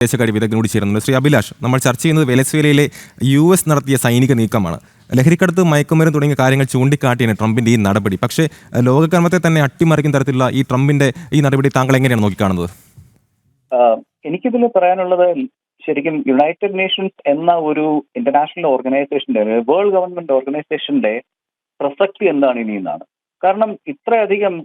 വിദേശകാര്യ വിദഗ്ധനോട് ചേരുന്നുണ്ട്. ശ്രീ അഭിലാഷ് നമ്മൾ ചർച്ച ചെയ്യുന്നത് വെനസ്വേലയിലെ യു എസ് നടത്തിയ സൈനിക നീക്കമാണ്. ലഹരിക്കടത്ത് മയക്കുമരുന്ന് തുടങ്ങിയ കാര്യങ്ങൾ ചൂണ്ടിക്കാട്ടിയാണ് ട്രംപിന്റെ ഈ നടപടി. പക്ഷേ ലോകക്രമത്തെ തന്നെ അട്ടിമറിക്കുന്ന തരത്തിലുള്ള ഈ ട്രംപിന്റെ ഈ നടപടി താങ്കൾ എങ്ങനെയാണ് നോക്കിക്കാണുന്നത്? എനിക്കിതിൽ പറയാനുള്ളത് ശരിക്കും യുണൈറ്റഡ് നേഷൻസ് എന്ന ഒരു ഇന്റർനാഷണൽ ഓർഗനൈസേഷന്റെ വേൾഡ് ഗവൺമെന്റ് ഓർഗനൈസേഷന്റെ പ്രസക്തി എന്താണ് ഇനി എന്നാണ്. കാരണം ഇത്രയധികം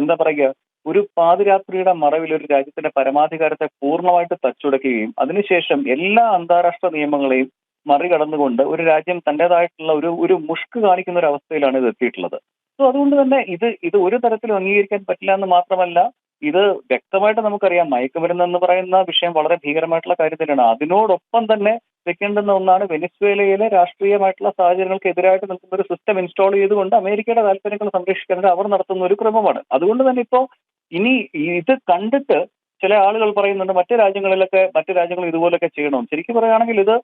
എന്താ പറയുക ഒരു പാതിരാത്രിയുടെ മറവിൽ ഒരു രാജ്യത്തിന്റെ പരമാധികാരത്തെ പൂർണമായിട്ട് തച്ചുടക്കുകയും അതിനുശേഷം എല്ലാ അന്താരാഷ്ട്ര നിയമങ്ങളെയും മറികടന്നുകൊണ്ട് ഒരു രാജ്യം തന്റേതായിട്ടുള്ള ഒരു ഒരു മുഷ്ക് കാണിക്കുന്ന ഒരു അവസ്ഥയിലാണ് ഇത് എത്തിയിട്ടുള്ളത്. സോ അതുകൊണ്ട് തന്നെ ഇത് ഇത് ഒരു തരത്തിലും അംഗീകരിക്കാൻ പറ്റില്ല എന്ന് മാത്രമല്ല ഇത് വ്യക്തമായിട്ട് നമുക്കറിയാം മയക്കുമരുന്ന് എന്ന് പറയുന്ന വിഷയം വളരെ ഭീകരമായിട്ടുള്ള കാര്യം തന്നെയാണ്. അതിനോടൊപ്പം തന്നെ വെക്കേണ്ടുന്ന ഒന്നാണ് വെനിസ്വേലയിലെ രാഷ്ട്രീയമായിട്ടുള്ള സാഹചര്യങ്ങൾക്ക് എതിരായിട്ട് നിൽക്കുന്ന ഒരു സിസ്റ്റം ഇൻസ്റ്റാൾ ചെയ്തുകൊണ്ട് അമേരിക്കയുടെ താല്പര്യങ്ങൾ സംരക്ഷിക്കുന്നത് അവർ നടത്തുന്ന ഒരു ക്രമമാണ്. അതുകൊണ്ട് തന്നെ ഇപ്പോൾ ഇനി ഇത് കണ്ടിട്ട് ചില ആളുകൾ പറയുന്നുണ്ട് മറ്റു രാജ്യങ്ങളിലൊക്കെ മറ്റു രാജ്യങ്ങൾ ഇതുപോലൊക്കെ ചെയ്യണം. ശരിക്കും പറയുകയാണെങ്കിൽ ഇത്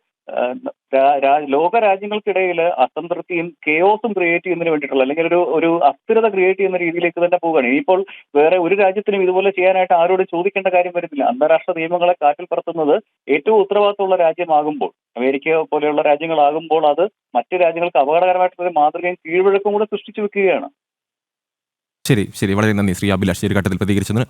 ലോക രാജ്യങ്ങൾക്കിടയിൽ അസംതൃപ്തിയും കെയോസും ക്രിയേറ്റ് ചെയ്യുന്നതിന് വേണ്ടിയിട്ടുള്ള അല്ലെങ്കിൽ ഒരു ഒരു അസ്ഥിരത ക്രിയേറ്റ് ചെയ്യുന്ന രീതിയിലേക്ക് തന്നെ പോവുകയാണ്. ഇനിയിപ്പോൾ വേറെ ഒരു രാജ്യത്തിനും ഇതുപോലെ ചെയ്യാനായിട്ട് ആരോട് ചോദിക്കേണ്ട കാര്യം വരുന്നില്ല അന്താരാഷ്ട്ര നിയമങ്ങളെ കാറ്റിൽ പറത്തുന്നത് ഏറ്റവും ഉത്തരവാദിത്തമുള്ള രാജ്യമാകുമ്പോൾ അമേരിക്ക പോലെയുള്ള രാജ്യങ്ങളാകുമ്പോൾ അത് മറ്റു രാജ്യങ്ങൾക്ക് അപകടകരമായിട്ടുള്ള ഒരു മാതൃകയും കീഴ്വഴക്കവും കൂടെ സൃഷ്ടിച്ചു വെക്കുകയാണ്. ശരി ശരി. വളരെ നന്ദി. ശ്രീ അഭിലാഷ് ഈ ഒരു ഘട്ടത്തിൽ പ്രതികരിച്ചതിന്.